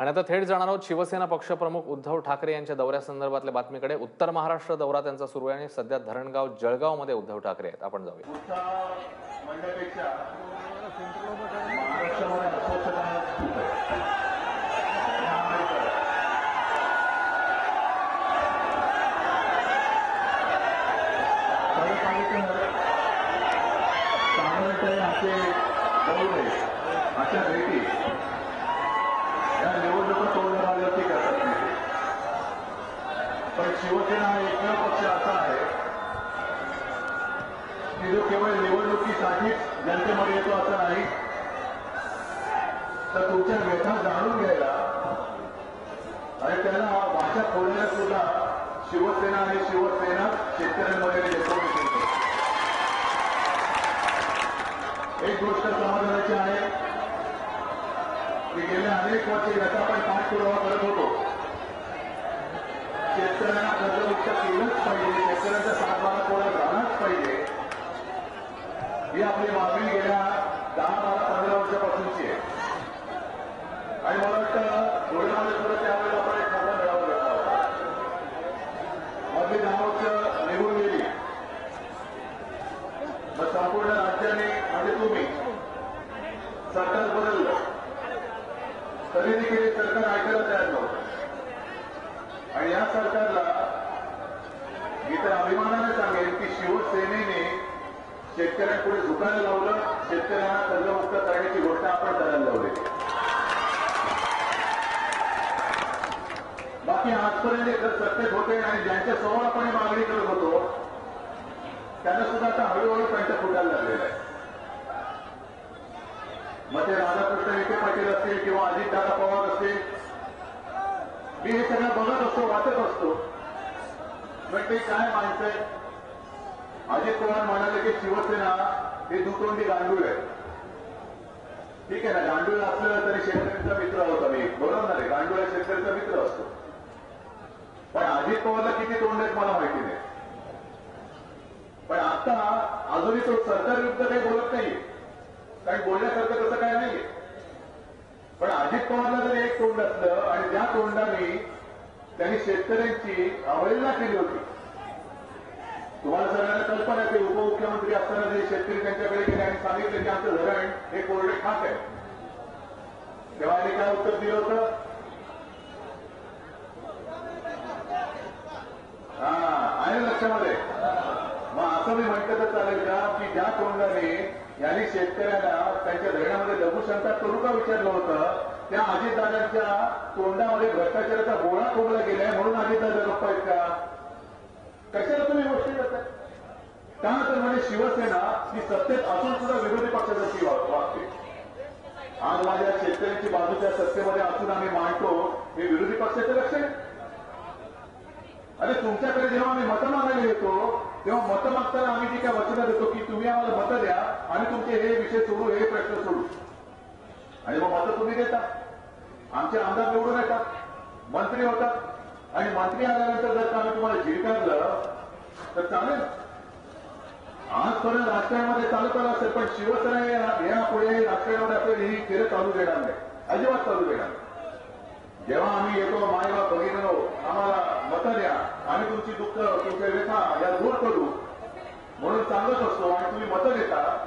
आणि आता थेट जाणार आहोत शिवसेना पक्षप्रमुख उद्धव ठाकरे यांच्या दौऱ्यासंदर्भातल्या बातमीकडे. उत्तर महाराष्ट्र दौरा त्यांचा सुरू आहे आणि सध्या धरणगाव जळगावमध्ये उद्धव ठाकरे आहेत. आपण जाऊया. अशा भेटी महाराष्ट्रामध्ये अस्वस्थता खूप आहे हे आम्हाला कळलं. खरं सांगितलं तर साधारणतः असे दौरे अशा भेटी या निवडणुका तोडणार आल्यावरती करतात नाही पण शिवसेना हा एकमेव पक्ष असा आहे की जो केवळ निवडणुकीसाठीच जनतेमध्ये येतो असं नाही तर तुमच्या व्यथा जाणून घ्यायला आणि त्यांना भाषा खोडण्यास सुद्धा शिवसेना आणि शिवसेना शेतकऱ्यांमध्ये एक गोष्ट समाधानाची आहे. की गेल्या अनेक वर्षे याचा आपण पाठपुरावा करत होतो. शेतकऱ्यांना कर्जमुक्त केलंच पाहिजे शेतकऱ्यांचा सातबारा कोणा झालाच पाहिजे ही आपली मागणी गेल्या दहा बारा पंधरा वर्षापासूनची आहे आणि मला वाटतं डोळ्यामध्ये सुद्धा त्यावेळेला आपण एक मोठा मेळावा घेतला होता मधली दहा वर्ष निघून गेली मग संपूर्ण राज्याने म्हणजे तुम्ही सरकार बदललं तरी देखील हे सरकार ऐकायला तयार नव्हतं आणि या सरकारला मी तर अभिमानाने सांगेन की शिवसेनेने पुढे झुकायला लावलं शेतकऱ्यांना कर्जमुक्त करण्याची घोषणा आपण करायला लावली. बाकी आजपर्यंत जे सत्तेत होते आणि ज्यांच्या समोर आपण मागणी करत होतो त्यांना सुद्धा आता हळूहळू कंठ फुटायला लागलेला आहे मग ते राधाकृष्ण विखे पाटील असतील किंवा अजितदादा पवार असतील मी हे सगळं बघत असतो वाचत असतो. पण ते काय माणसं आहे अजित पवार म्हणाले की शिवसेना हे दुतोंडी गांडूळ आहे. ठीक आहे ना गांडूळ असलं तरी शेतकऱ्यांचा मित्र आहोत आम्ही बरोबर ना रे गांडूळ हा शेतकऱ्यांचा मित्र असतो. पण अजित पवारला किती तोंड आहेत मला माहिती नाही. पण आता अजूनही तो सरकार विरुद्ध काही बोलत नाही. कारण बोलण्यासारखं तसं काय नाही पण अजित पवारला जर एक तोंड असलं आणि त्या तोंडाने त्यांनी शेतकऱ्यांची अवहेलना केली होती तुम्हाला सगळ्यांना कल्पना आहे की उपमुख्यमंत्री असताना जे शेतकरी त्यांच्याकडे गेले आणि सांगितले की आमचं धरण हे कोरडे खाक आहे. तेव्हा यांनी काय उत्तर दिलं होतं? हा आहे लक्षामध्ये. मग असं मी म्हटलं तर चालेल का की ज्या तोंडाने यांनी शेतकऱ्यांना त्यांच्या धरणामध्ये लघुशंका करू का विचारलं होतं त्या अजितदादांच्या तोंडामध्ये भ्रष्टाचाराचा गोळा कोंबला गेलाय म्हणून अजितदादा गप्पा आहेत का? कशाला तुम्ही गोष्टी त्यानंतर म्हणजे शिवसेना ही सत्तेत असून सुद्धा विरोधी पक्षाची वागते. आज माझ्या शेतकऱ्यांची बाजू त्या सत्तेमध्ये असून आम्ही मांडतो हे विरोधी पक्षाचे लक्ष अरे तुमच्याकडे जेव्हा आम्ही मतं मागायला येतो तेव्हा मतं मागताना आम्ही जी काय वचनं देतो की तुम्ही आम्हाला मतं द्या आणि तुमचे हे विषय सोडू हे प्रश्न सोडू. आणि मग मतं तुम्ही देता. आमचे आमदार निवडून येतात मंत्री होतात. आणि मंत्री आल्यानंतर जर का आम्ही तुम्हाला झिरकारलं तर चालेल. आजपर्यंत राजकारणामध्ये चालत आलं असेल पण शिवसेना या- यापुढे राजकारणामध्ये आपल्याला ही खेळ चालू देणार नाही. अजिबात चालू देणार जेव्हा आम्ही येतो मायला बघितलो आम्हाला मतं द्या. आम्ही तुमची दुःख तुमच्या व्यथा या दूर करू. म्हणून सांगत असतो आणि तुम्ही मतं देता.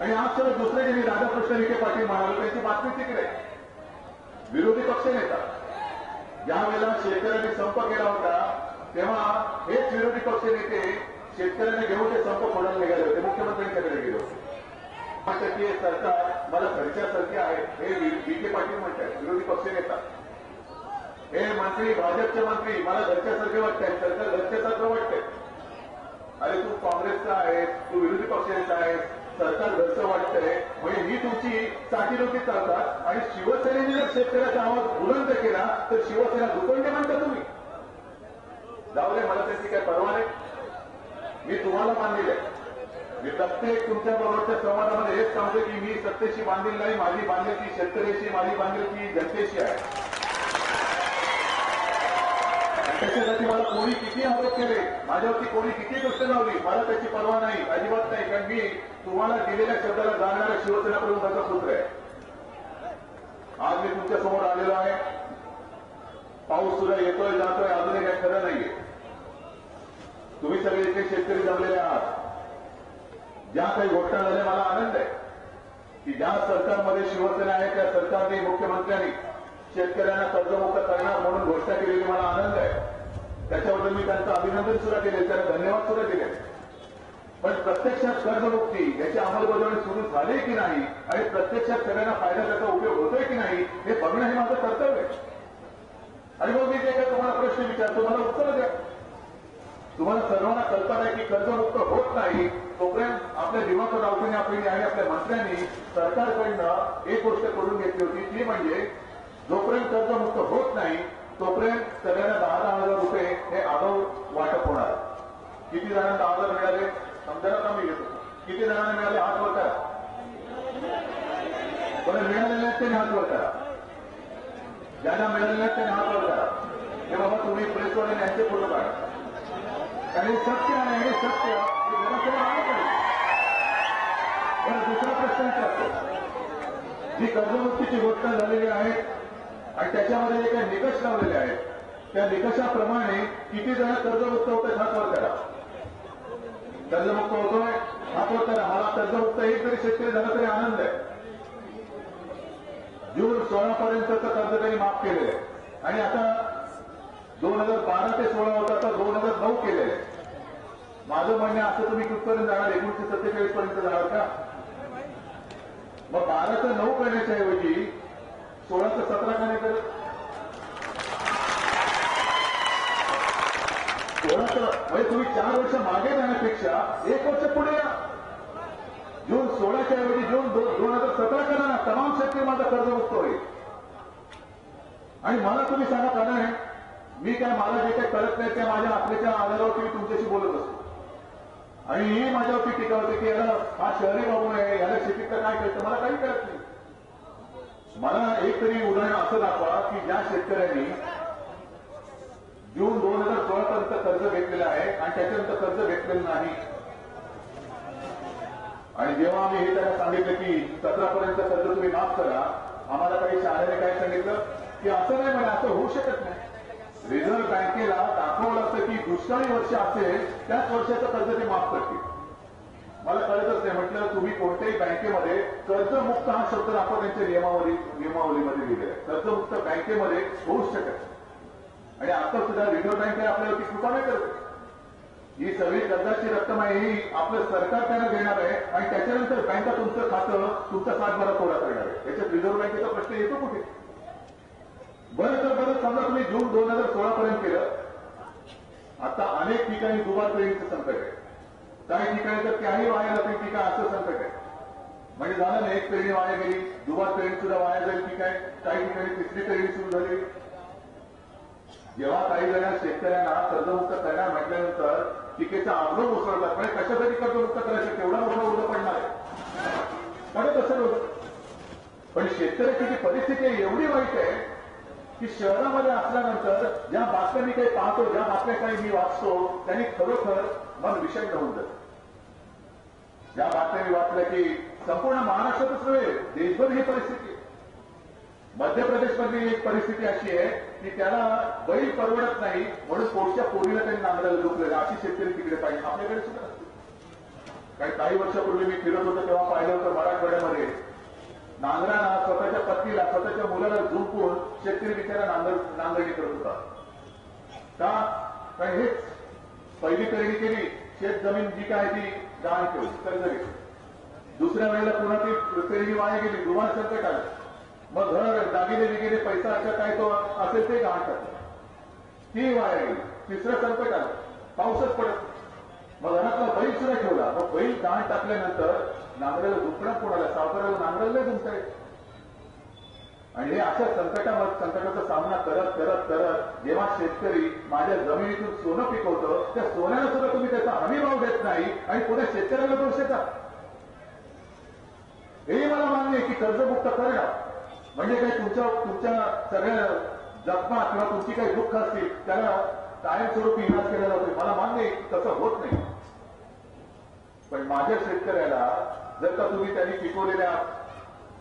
आणि आज सर्व दुसरे जे मी राधाकृष्ण विखे पाटील म्हणाले त्यांची बातमी तिकडे. विरोधी पक्ष नेता. ज्या वेळेला शेतकऱ्यांनी संप केला होता तेव्हा हेच विरोधी पक्ष नेते शेतकऱ्यांना घेऊन ते संप फोडायला निघाले होते. मुख्यमंत्र्यांच्याकडे गेले होते. सरकार मला घरच्यासारखे आहे. हे विखे पाटील म्हणतात विरोधी पक्ष नेता. हे मंत्री भाजपचे मंत्री मला घरच्यासारखे वाटतात सरकार घरच्यासारखं वाटतंय. अरे तू काँग्रेसचा आहे तू विरोधी पक्षाचा आहे सरकार घरचं वाटतंय. म्हणजे ही तुमची साठीलोटी चालतात. आणि शिवसेनेने जर शेतकऱ्याचा आवाज बुलंद केला तर शिवसेना दुकोंडे म्हणता तुम्ही. जाऊ दे मला त्याची काय परवा नाही. मी तुम्हाला मानलेलं आहे. मी प्रत्येक तुमच्या बरोबरच्या संवादामध्ये हेच सांगतो की मी सत्तेशी बांधील नाही माझी बांधिलकी शेतकऱ्याशी माझी बांधिलकी जनतेशी आहे. त्याच्यासाठी मला कोणी किती आरोप केले माझ्यावरती कोणी किती गोष्ट लावली मला त्याची पर्वा नाही अजिबात नाही. कारण मी तुम्हाला दिलेल्या शब्दाला जाणणाऱ्या शिवसेना प्रमुखाचा सूत्र आहे. आज मी तुमच्यासमोर आलेलो आहे. पाऊस सुद्धा येतोय जातोय अजूनही काही खरं नाहीये. तुम्ही सगळे इथे शेतकरी जमलेले आहात. ज्या काही घोषणा झाल्या मला आनंद आहे. की ज्या सरकारमध्ये शिवसेना आहे त्या सरकारने मुख्यमंत्र्यांनी शेतकऱ्यांना कर्जमुक्त करणार म्हणून घोषणा केलेली मला आनंद आहे. त्याच्याबद्दल मी त्यांचं अभिनंदन सुद्धा केले त्यांना धन्यवाद सुद्धा केले. पण प्रत्यक्षात कर्जमुक्ती याची अंमलबजावणी सुरू झाली की नाही आणि प्रत्यक्षात सगळ्यांना फायदा त्याचा उपयोग होतोय की नाही हे बघणं हे माझं कर्तव्य आहे. आणि मग मी ते तुम्हाला प्रश्न विचारतो मला उत्तर द्या. तुम्हाला सर्वांना कल्पना आहे की कर्जमुक्त होत नाही तोपर्यंत आपल्या दिवाकर राऊतांनी आपली आणि आपल्या मंत्र्यांनी सरकारकडनं एक गोष्ट करून घेतली होती ती म्हणजे जोपर्यंत कर्जमुक्त होत नाही तोपर्यंत सगळ्यांना दहा दहा हजार रुपये हे आगाऊ वाटप होणार. किती जणांना दहा हजार मिळाले? समजायला कमी घेतो? किती जणांना मिळाले? हात वर करा. पण मिळालेले आहेत त्यांनी हात वर करा. ज्यांना मिळालेले आहेत त्यांनी हात वर करा. हे बाबा तुम्ही प्रेसवाले यांचे फोटो काढा. कारण हे सत्य आहे हे सत्य. हे जनतेला माहीत आहे दुसरा प्रश्न विचारतो. जी कर्जमुक्तीची घोषणा झालेली आहे आणि त्याच्यामध्ये जे काही निकष लावलेले आहेत त्या निकषाप्रमाणे किती जण कर्जमुक्त होते हात वर करा कर्जमुक्त होतोय हातवर करा मला कर्जमुक्त एक जरी शेतकरी झाला तरी आनंद आहे. जून सोळापर्यंतचं कर्ज त्यांनी माफ केलेलं आहे. आणि आता दोन हजार बारा ते सोळा होता तर दोन हजार नऊ केलेले आहे. माझं म्हणणं असं तुम्ही कुठपर्यंत जाणार? एकोणीशे सत्तेचाळीस पर्यंत जाणार का? मग बाराचं नऊ करण्याच्या ऐवजी सोळाचं सतरा करण्याचं नाही सोळाचं म्हणजे तुम्ही चार वर्ष मागे जाण्यापेक्षा एक वर्ष पुढे या. जून सोळाच्या ऐवजी जून दोन हजार सतरा करा ना तमाम शेतकरी माझा कर्जमुक्त होईल आणि मला तुम्ही सांगा का मी काय मला जे काही कळत नाही त्या माझ्या आत्म्याच्या आधारावरती मी तुमच्याशी बोलत असतो. आणि ही माझ्यावरती टीका होते की याला हा शहरी बाबू आहे याला शेतीतलं काय कळतं मला काही कळत नाही. मला एक तरी उदाहरण असं दाखवा की ज्या शेतकऱ्यांनी जून दोन हजार सोळा पर्यंत कर्ज घेतलेलं आहे आणि त्याच्यानंतर कर्ज घेतलेलं नाही. आणि जेव्हा आम्ही हे त्यांना सांगितलं की सतरापर्यंत कर्ज तुम्ही माफ करा आम्हाला काही शाळेने काय सांगितलं? की असं नाही म्हणा असं होऊ शकत नाही. रिझर्व्ह बँकेला दाखवलं असतं की दुष्काळी वर्ष असेल त्याच वर्षाचं कर्ज ते माफ करतील. मला कळतच नाही म्हटलं तुम्ही कोणत्याही बँकेमध्ये कर्जमुक्त हा शब्द आपण त्यांच्या नियमावली नियमावलीमध्ये लिहिलेला आहे. कर्जमुक्त बँकेमध्ये होऊच शकत आणि आता सुद्धा रिझर्व्ह बँक आपल्यावरती कृपा नाही करत. ही सगळी कर्जाची रक्कम आहे ही आपलं सरकार त्यांना देणार आहे आणि त्याच्यानंतर बँका तुमचं खातं तुमचा सातबारा कोरा करणार आहे. त्याच्यात रिझर्व्ह बँकेचा प्रश्न येतो कुठे? बरं तर बरं समजा तुम्ही जून दोन हजार सोळा पर्यंत केलं. आता अनेक ठिकाणी दुबार प्रेमीचं संकट आहे. काही ठिकाणी तर त्याही वाया जातील की काय असं संकट आहे. म्हणजे झालं ना एक पेरणी वाया गेली दुबार पेरणी सुद्धा वाया जाईल की काय काही ठिकाणी तिसरी पेरणी सुरू झाली. जेव्हा काही जण शेतकऱ्यांना कर्जमुक्त करणार म्हटल्यानंतर टीकेचा आग्रह उसळतात म्हणजे कशासाठी कर्जमुक्त करायचं? तेवढा मोठा उर्द पडणार आहे. पडत असेल पण शेतकऱ्याची जी परिस्थिती आहे एवढी वाईट आहे की शहरामध्ये असल्यानंतर ज्या बातम्या मी काही पाहतो ज्या बातम्या काही मी वाचतो त्यांनी खरोखर मन विषय होऊन जातं. ज्या बातम्या मी वाचल्या की संपूर्ण महाराष्ट्रातच नव्हे देशभर ही परिस्थिती मध्य प्रदेशमधली एक परिस्थिती अशी आहे की त्याला बैल परवडत नाही म्हणून पोटच्या पोरीला त्यांनी नांगरायला झोपलेलं अशी शेतकरी तिकडे पाहिजे. आपल्याकडे सुद्धा काही काही वर्षापूर्वी मी फिरत होतो तेव्हा पाहिलं होतं मराठवाड्यामध्ये. नांगराना स्वतःच्या पत्नीला स्वतःच्या मुलाला झुंपून शेतकरी बिचारा नांगर नांगरणी करत होता. का? कारण हेच? पहिली खरेदी केली शेत जमीन जी काय ती गहाण ठेवली कर्ज घेतली. दुसऱ्या वेळेला पुन्हा ती खरेदी वाया गेली दुबार संकट आलं मग घर दागिने बिगिने पैसा अशा काय तो असेल ते गहाण करतात ती वाया गेली तिसरं संकट आलं पाऊसच पडत मग घरातला बैल सुद्धा ठेवला. मग बैल गहाण टाकल्यानंतर नांगराला दुखणं कोणाला? सावकाराला नांगराला नाही आणि हे अशा संकटामध्ये संकटाचा सामना करत करत करत जेव्हा शेतकरी माझ्या जमिनीतून सोनं पिकवतं त्या सोन्याला सुद्धा तुम्ही त्याचा हमी भाव देत नाही आणि पुढे शेतकऱ्याला दोष देतात हे मला मान्य आहे की कर्जमुक्त करणं म्हणजे काही तुमच्या तुमच्या सगळ्या जखमा किंवा तुमची काही दुःख असतील त्याला कायमस्वरूपी इलाज केला जातो मला मान्य आहे तसं होत नाही. पण माझ्या शेतकऱ्याला जर का तुम्ही त्यांनी पिकवलेल्या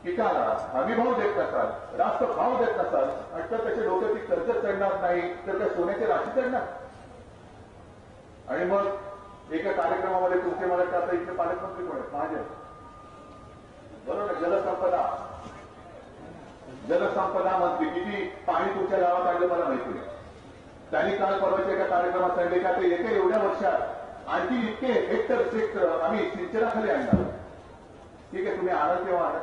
पिकाला हमीभाव देत नसाल रास्त भाव देत नसाल आणि तर लोक ती कर्ज चढणार नाही तर त्या सोन्याची राशी चढणार. आणि मग एका कार्यक्रमामध्ये तुमचे मला वाटतं आता इथे पालकमंत्री कोण आहेत? महाजन. बरोबर जलसंपदा. जलसंपदा मंत्री किती पाणी तुमच्या गावात आणलं मला माहिती नाही. त्यांनी काल परवाच्या एका कार्यक्रमात सांगितले का ते येत्या एवढ्या वर्षात आणखी इतके हेक्टर क्षेत्र आम्ही सिंचनाखाली आणणार. ठीक आहे तुम्ही आणाल तेव्हा आणा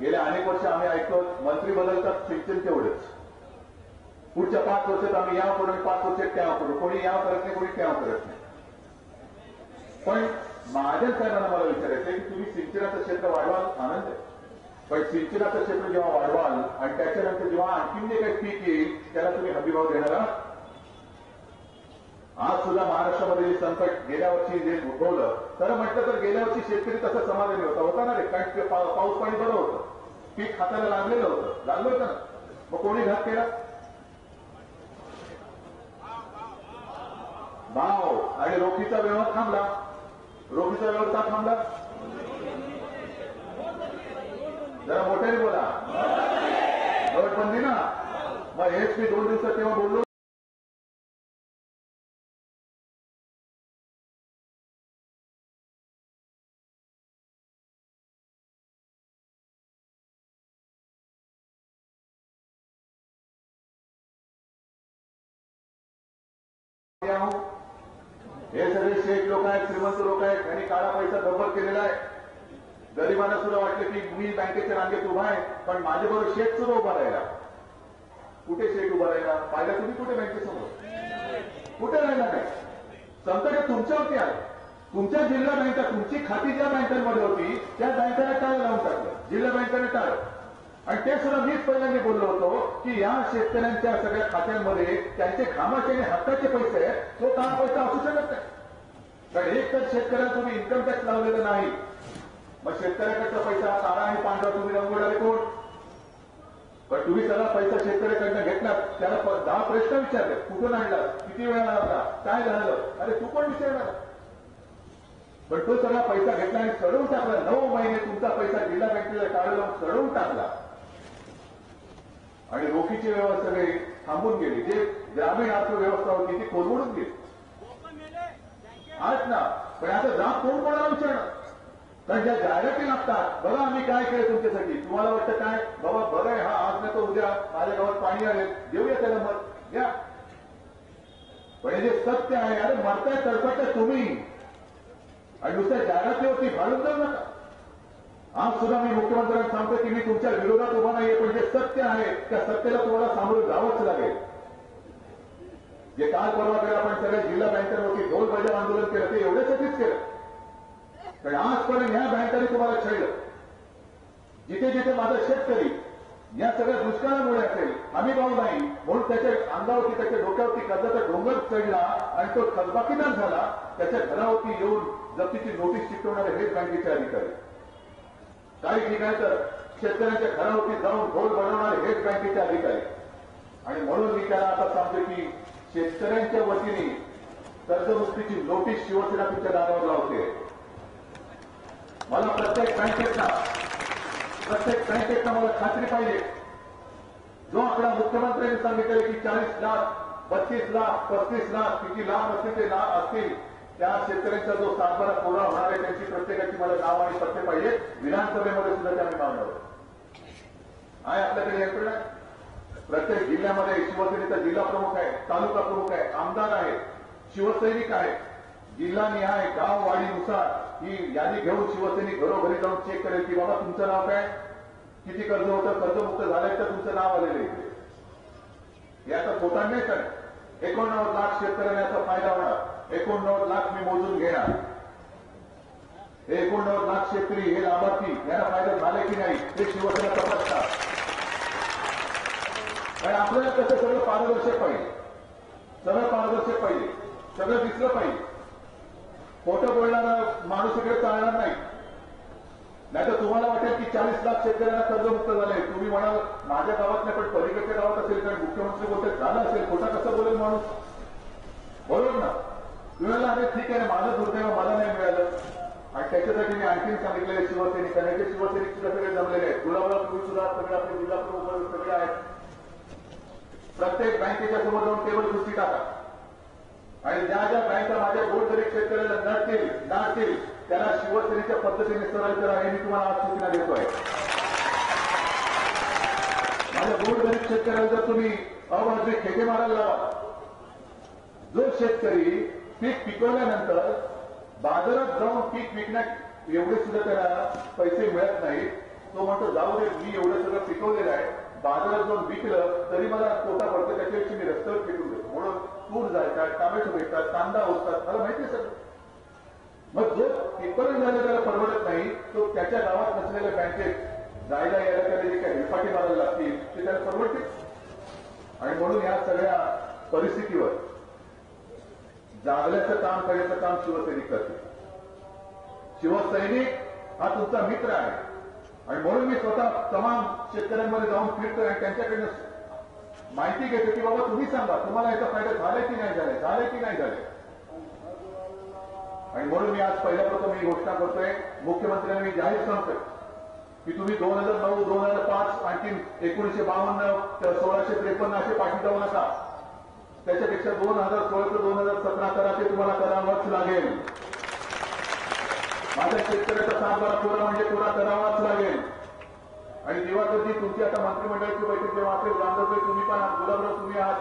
गेल्या अनेक वर्ष आम्ही ऐकतो मंत्री बदलतात सिंचन तेवढेच. पुढच्या पाच वर्षात आम्ही या करू पाच वर्षात त्या करू कोणी या करत नाही कोणी त्या करत नाही. पण महाजन साहेबांना मला विचारायचं आहे की तुम्ही सिंचनाचं क्षेत्र वाढवाल आनंद आहे. पण सिंचनाचं क्षेत्र जेव्हा वाढवाल आणि त्याच्यानंतर जेव्हा आणखीन जे काही पीक येईल त्याला तुम्ही हमीभाव देणार आहात? आज सुद्धा महाराष्ट्रामध्ये संकट गेल्या वर्षी जे उद्भवलं तर म्हटलं तर गेल्या वर्षी शेतकरी तसं समाधानी होता होता ना रे कारण पाऊस पाणी बरं होतं पीक हाताला लागलेलं होतं लागलं होतं ना मग कोणी घात केला भाव आणि रोखीचा व्यवहार थांबला रोखीचा व्यवहार का थांबला जरा मोठ्याने बोला नोटबंदी ना मग हेच मी दोन दिवसात तेव्हा बोललो काळा पैसा जबर केलेला आहे. गरिबांना सुद्धा वाटलं की मी बँकेच्या रांगेत उभा आहे पण माझ्याबरोबर शेख सुद्धा उभा राहिला कुठे शेख उभा राहिला? पाहिला तुम्ही कुठे बँकेसमोर? कुठे राहिला नाही? संकट तुमच्यावरती आहे. तुमच्या जिल्हा बँका तुमची खाती ज्या बँकांमध्ये होती त्या बँकांना टाळ लावून टाकलं. जिल्हा बँकाने टाळ. आणि ते सुद्धा मीच पहिल्यांदा बोललो होतो की या शेतकऱ्यांच्या सगळ्या खात्यांमध्ये त्यांचे घामाचे आणि हक्काचे पैसे आहेत, तो काम पैसा असू शकत नाही. कारण एक तर शेतकऱ्याला तुम्ही इन्कम टॅक्स लावलेलं नाही. मग शेतकऱ्याकडचा पैसा काळा आणि पांढरा तुम्ही रंगवणारे कोण पण तुम्ही त्याला पैसा शेतकऱ्याकडनं घेतला त्याला दहा प्रश्न विचारले. कुठून आणला? किती वेळ आला काय झालं? अरे तू पण विचारणार. पण तो सगळा पैसा घेतला आणि चढवून टाकला. नऊ महिने तुमचा पैसा जिल्हा बँकेला काढून लावून चढवून टाकला. आणि रोखीचे व्यवस्था काही थांबून गेली. जे ग्रामीण अर्थव्यवस्था होती ती कोलवडून गेली. आज ना. पण आता जाब कोण कोणाला विचारणार? कारण ज्या जाहिराती लागतात बघा आम्ही काय केलं तुमच्यासाठी. तुम्हाला वाटतं काय? बाबा बरं हा आज नाही तर उद्या माझ्या गावात पाणी आले देऊया त्याला मत घ्या पण हे जे सत्य आहे अरे मरताय तडफडताय तुम्ही. आणि नुसत्या जाहिरातीवरती भाडून जाऊ नका. आज सुद्धा मी मुख्यमंत्र्यांना सांगतो की मी तुमच्या विरोधात उभा नाहीये पण जे सत्य आहे त्या सत्याला तुम्हाला सामोरं जावंच लागेल. जे काल परवा आपण सगळ्या जिल्हा बँकांवरती दोन बजाव आंदोलन केलं ते एवढ्यासाठीच केलं कारण आजपर्यंत या बँकांनी तुम्हाला छळलं जिथे जिथे माझा शेतकरी या सगळ्या दुष्काळामुळे असेल आम्ही भाऊ नाही म्हणून त्याच्या अंगावरती त्याच्या डोक्यावरती कर्जाचा डोंगर चढला आणि तो थकबाकीदार झाला त्याच्या घरावरती येऊन जप्तीची नोटीस चिकटवणारे हेच बँकेचे अधिकारी काही ठिकाणी तर शेतकऱ्यांच्या घरावरती जाऊन ढोल बनवणारे हेच बँकेचे अधिकारी आणि म्हणून मी त्याला आता सांगतो की शेतकऱ्यांच्या वतीने कर्जमुक्तीची नोटीस शिवसेना तुमच्या दारावर लावते. मला प्रत्येक बँकेतला प्रत्येक बँकेतला मला खात्री पाहिजे. जो आकडा मुख्यमंत्र्यांनी सांगितलेला की चाळीस लाख बत्तीस लाख पस्तीस लाख किती लाख असतील ते लाख असतील त्या शेतकऱ्यांचा जो सातबारा कोरा होणार आहे त्यांची प्रत्येकाची मला नाव आणि पत्ते पाहिजे विधानसभेमध्ये सुद्धा त्यांनी मागणार आहे आपल्याकडे यंत्रणा? प्रत्येक जिल्ह्यामध्ये शिवसेनेचा जिल्हा प्रमुख आहे तालुका प्रमुख आहे आमदार आहे शिवसैनिक आहे जिल्हानिहाय गाव वाढीनुसार ही यादी घेऊन शिवसैनिक घरोघरी जाऊन चेक करेल की बाबा तुमचं नाव काय? किती कर्ज होतं? कर्जमुक्त झालंय तर तुमचं नाव आलेलं आहे याचा हे खोटा नाही तर एकोणनव्वद लाख शेतकऱ्यांना याचा फायदा होणार. एकोणनव्वद लाख मी मोजून घेणार. एकोणनव्वद लाख शेतकरी हे लाभार्थी यांना फायदा झाले की नाही हे शिवसेना तपासतात आणि आपल्याला कसं सगळं पारदर्शक पाहिजे. सगळं पारदर्शक पाहिजे. सगळं दिसलं पाहिजे. खोटं बोलणारा माणूस इकडे चालणार नाही. नाहीतर तुम्हाला वाटेल की चाळीस लाख शेतकऱ्यांना कर्जमुक्त झाले तुम्ही म्हणाल माझ्या गावात नाही पण पलीकडच्या गावात असेल कारण मुख्यमंत्री बोलते झालं असेल खोटा कसं बोलेल माणूस? बरोबर ना. तुम्हाला अरे ठीक आहे माझं दुर्दैव मला नाही मिळालं. आणि त्याच्यासाठी मी आणखीन सांगितलेले शिवसैनिक आणि ते शिवसैनिक सुद्धा सगळे जमलेले आहेत. गुलाबराव तुम्ही सुद्धा सगळे आपले जिल्हा प्रमुख सगळे आहेत. प्रत्येक बँकेच्या समोर जाऊन टेबल कुस्ती टाका. आणि ज्या ज्या बँका माझ्या गोरगरीब शेतकऱ्याला नडतील नाडतील त्याला शिवसेनेच्या पद्धतीने सरळ करा हे मी तुम्हाला आज सूचना देतोय. माझ्या गोरगरीब शेतकऱ्याला जर तुम्ही अवाजवी खेटे मारायला लावा जो शेतकरी पीक पिकवल्यानंतर बाजारात जाऊन पीक विकण्यात एवढे सुद्धा त्याला पैसे मिळत नाही तो म्हणतो जाऊ दे मी एवढं सगळं पिकवलेलं आहे. बाजारात जाऊन विकलं तरी मला कोटा पडतो त्याच्यापेक्षा मी रस्त्यावर फेकून देतो. म्हणून तूर जायतात टोमॅटो भेटतात कांदा उचतात मला माहिती सर मग जो पेपर झालं त्याला परवडत नाही तो त्याच्या गावात नसलेल्या बँकेत जायला यायला त्याला जे काही रिफाटी मारायला लागतील ते त्याला परवडतील आणि म्हणून या सगळ्या परिस्थितीवर जागल्याचं काम करण्याचं काम शिवसैनिक करते शिवसैनिक हा तुमचा मित्र आहे. आणि म्हणून मी स्वतः तमाम शेतकऱ्यांमध्ये जाऊन फिरतोय आणि त्यांच्याकडनं माहिती घेतो की बाबा तुम्ही सांगा तुम्हाला याचा फायदा झालाय की नाही झालाय झालाय की नाही झालाय आणि म्हणून मी आज पहिल्या प्रथम ही घोषणा करतोय मुख्यमंत्र्यांना मी जाहीर सांगतोय की तुम्ही दोन हजार नऊ दोन हजार पाच आणखी एकोणीशे बावन्न सोळाशे त्रेपन्न असे पाठी जाऊ नका. त्याच्यापेक्षा दोन हजार सोळा ते दोन हजार सतरा करा ते तुम्हाला करावंच लागेल. माझ्या शेतकऱ्याचा सातबारा कोरा म्हणजे कोरा करावाच लागेल. आणि जेव्हा कधी तुमची आता मंत्रिमंडळाची बैठक जेव्हा असेल रामदासभाई तुम्ही पण गुलाबराव तुम्ही आहात.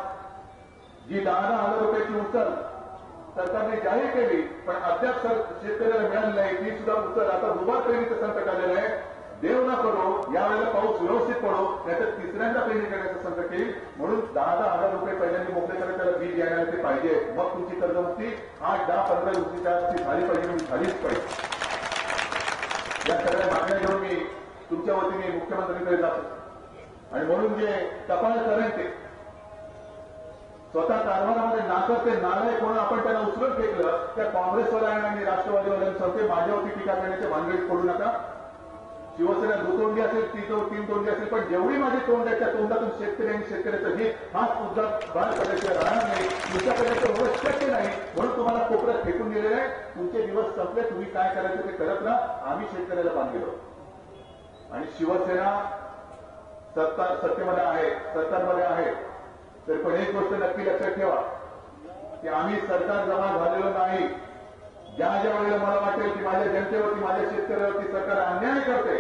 जी दहा दहा हजार रुपयाची उचल सरकारने जाहीर केली पण अद्याप शेतकऱ्याला मिळाली नाही ती सुद्धा उचल आता दुबार पेरणीचं संकट आलेलं आहे. देव ना करो यावेळेला पाऊस व्यवस्थित पडो नाहीतर तिसऱ्यांदा पेरणी करण्याचं संकट येईल. म्हणून दहा दहा हजार रुपये पहिल्यांदा मोकळे करत त्याला बीज यायला ते पाहिजे. मग तुमची कर्जमुक्ती आठ दहा पंधरा दिवसाच्या ती झाली पाहिजे म्हणून झालीच पाहिजे. या सगळ्या मागण्या घेऊन मी तुमच्या वतीने मुख्यमंत्र्यांकडे जातो. आणि म्हणून जे टपाल करेन ते. स्वतः कारभारामध्ये नाकर ते नाळे म्हणून आपण त्यांना उचलून फेकलं त्या काँग्रेसवाल्यांना आणि राष्ट्रवादीवाल्यांसारखे माझ्यावरती टीका करण्याचे भानगडीत पडू नका. शिवसेना दुतोंडी असेल ती तो तीन तोंडी असेल पण जेवढी माझी तोंड आहे त्या तोंडातून शेतकरी आणि शेतकऱ्याचं हित हाच मुद्दा बाहेर पडल्याशिवाय राहणार नाही. दुसऱ्या करण्याचं होणं शक्य नाही. म्हणून तुम्हाला कोपऱ्यात फेकून दिलेलं आहे. तुमचे दिवस संपले तुम्ही काय करायचं ते करत राहा. आम्ही शेतकऱ्याला बांधलेलो आणि शिवसेना सत्ता सत्तेमध्ये आहे सरकारमध्ये आहे. तर पण एक गोष्ट नक्की लक्षात ठेवा की आम्ही सरकार जमा झालेलो नाही. ज्या ज्या वेळेला मला वाटेल की माझ्या जनतेवरती माझ्या शेतकऱ्यावरती सरकार अन्याय करते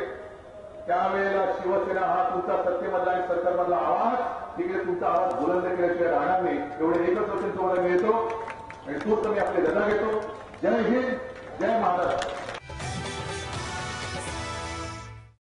त्यावेळेला शिवसेना हा तुमचा सत्तेमधला आणि सरकारमधला आवाज तिकडे तुमचा आवाज बुलंद केल्याशिवाय राहणार नाही. एवढे एकच वचन तुम्हाला मिळतो. आणि तूच मी आपले रजा घेतो. जय हिंद जय महाराष्ट्र.